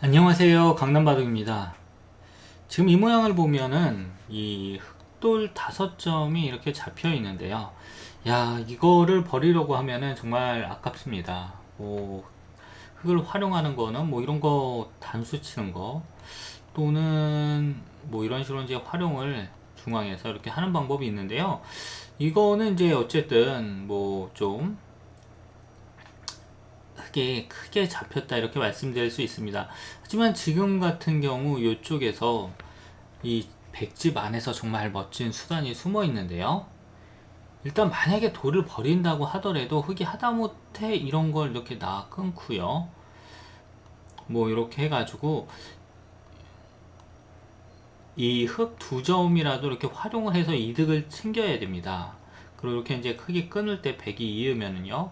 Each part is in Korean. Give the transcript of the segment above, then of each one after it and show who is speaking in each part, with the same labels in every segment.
Speaker 1: 안녕하세요. 강남바둑입니다. 지금 이 모양을 보면은 이 흑돌 다섯 점이 이렇게 잡혀 있는데요. 야 이거를 버리려고 하면은 정말 아깝습니다. 뭐 흙을 활용하는 거는 뭐 이런 거 단수 치는 거 또는 뭐 이런 식으로 이제 활용을 중앙에서 이렇게 하는 방법이 있는데요. 이거는 이제 어쨌든 뭐 좀 크게 크게 잡혔다 이렇게 말씀드릴 수 있습니다. 하지만 지금 같은 경우 이쪽에서 이 백집 안에서 정말 멋진 수단이 숨어 있는데요. 일단 만약에 돌을 버린다고 하더라도 흙이 하다못해 이런 걸 이렇게 나 끊고요. 뭐 이렇게 해가지고 이 흙 두 점이라도 이렇게 활용을 해서 이득을 챙겨야 됩니다. 그리고 이렇게 이제 크게 끊을 때 백이 이으면은요.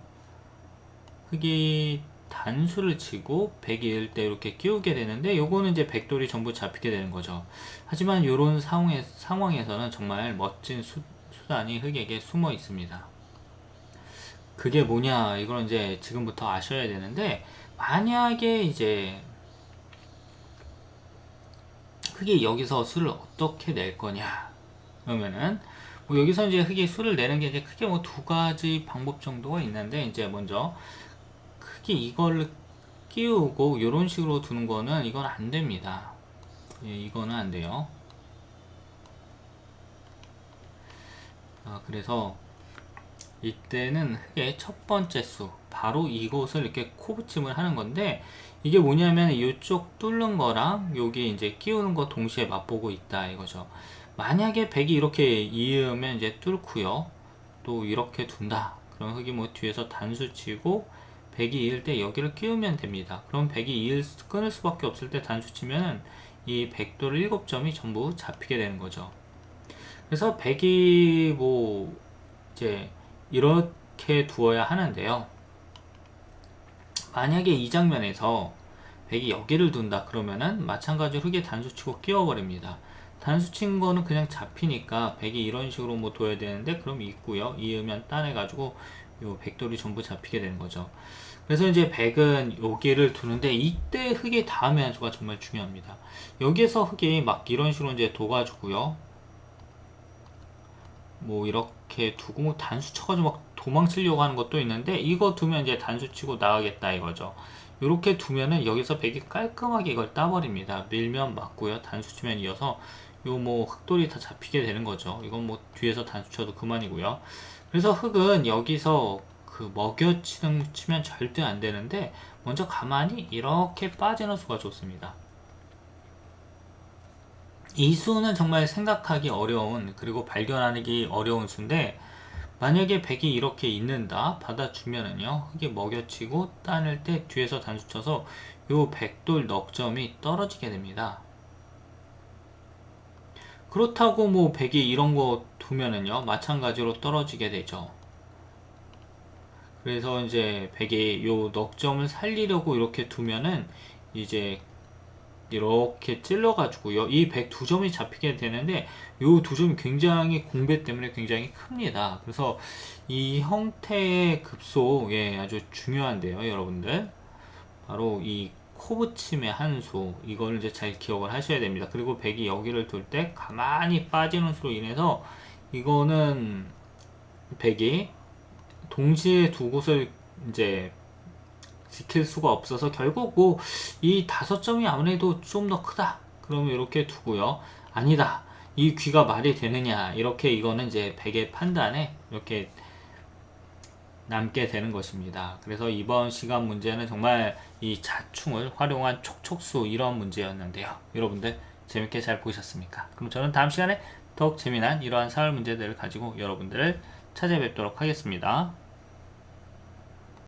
Speaker 1: 흙이 단수를 치고 100일 때 이렇게 끼우게 되는데 요거는 이제 백돌이 전부 잡히게 되는 거죠. 하지만 요런 상황에, 상황에서는 정말 멋진 수, 수단이 흙에게 숨어 있습니다. 그게 뭐냐 이걸 이제 지금부터 아셔야 되는데 만약에 이제 흙이 여기서 수를 어떻게 낼 거냐 그러면은 뭐 여기서 이제 흙이 수를 내는 게 이제 크게 뭐 두 가지 방법 정도가 있는데 이제 먼저 특히 이걸 끼우고 이런 식으로 두는 거는 이건 안 됩니다. 예, 이거는 안 돼요. 아, 그래서 이때는 흙의 첫 번째 수 바로 이곳을 이렇게 코붙임을 하는 건데 이게 뭐냐면 이쪽 뚫는 거랑 여기 이제 끼우는 거 동시에 맛보고 있다 이거죠. 만약에 백이 이렇게 이으면 이제 뚫고요. 또 이렇게 둔다. 그럼 흙이 뭐 뒤에서 단수 치고 100이 이을 때 여기를 끼우면 됩니다. 그럼 100이 이을 끊을 수밖에 없을 때 단수 치면은 이 100도를 7점이 전부 잡히게 되는 거죠. 그래서 100이 뭐 이제 이렇게 두어야 하는데요. 만약에 이 장면에서 100이 여기를 둔다 그러면은 마찬가지로 흙에 단수 치고 끼워버립니다. 단수 친 거는 그냥 잡히니까 100이 이런 식으로 뭐 둬야 되는데 그럼 있고요. 이으면 따내가지고 요 백돌이 전부 잡히게 되는 거죠. 그래서 이제 백은 여기를 두는데 이때 흙의 다음의 한 수가 정말 중요합니다. 여기에서 흙이 막 이런 식으로 이제 둬가지고요. 뭐 이렇게 두고 뭐 단수 쳐가지고 막 도망치려고 하는 것도 있는데 이거 두면 이제 단수 치고 나가겠다 이거죠. 이렇게 두면은 여기서 백이 깔끔하게 이걸 따버립니다. 밀면 맞고요. 단수 치면 이어서 요뭐 흙돌이 다 잡히게 되는 거죠. 이건 뭐 뒤에서 단수 쳐도 그만이고요. 그래서 흙은 여기서 그 먹여치는 치면 절대 안 되는데 먼저 가만히 이렇게 빠지는 수가 좋습니다. 이 수는 정말 생각하기 어려운 그리고 발견하기 어려운 수인데 만약에 백이 이렇게 있는다 받아주면은요 흙이 먹여치고 따낼 때 뒤에서 단수 쳐서 요 백돌 넉점이 떨어지게 됩니다. 그렇다고 뭐 백이 이런 거 두면은요 마찬가지로 떨어지게 되죠. 그래서 이제 백이 요 넉점을 살리려고 이렇게 두면은 이제 이렇게 찔러 가지고요. 이백두 점이 잡히게 되는데 요 두 점이 굉장히 공배 때문에 굉장히 큽니다. 그래서 이 형태의 급소 예 아주 중요한데요, 여러분들. 바로 이 코붙임의 한수 이걸 이제 잘 기억을 하셔야 됩니다. 그리고 백이 여기를 둘 때 가만히 빠지는 수로 인해서 이거는 백이 동시에 두 곳을 이제 지킬 수가 없어서 결국 뭐 이 다섯 점이 아무래도 좀 더 크다. 그러면 이렇게 두고요. 아니다. 이 귀가 말이 되느냐. 이렇게 이거는 이제 백의 판단에 이렇게 남게 되는 것입니다. 그래서 이번 시간 문제는 정말 이 자충을 활용한 촉촉수 이런 문제였는데요. 여러분들 재밌게 잘 보셨습니까? 그럼 저는 다음 시간에 더욱 재미난 이러한 사회 문제들을 가지고 여러분들을 찾아뵙도록 하겠습니다.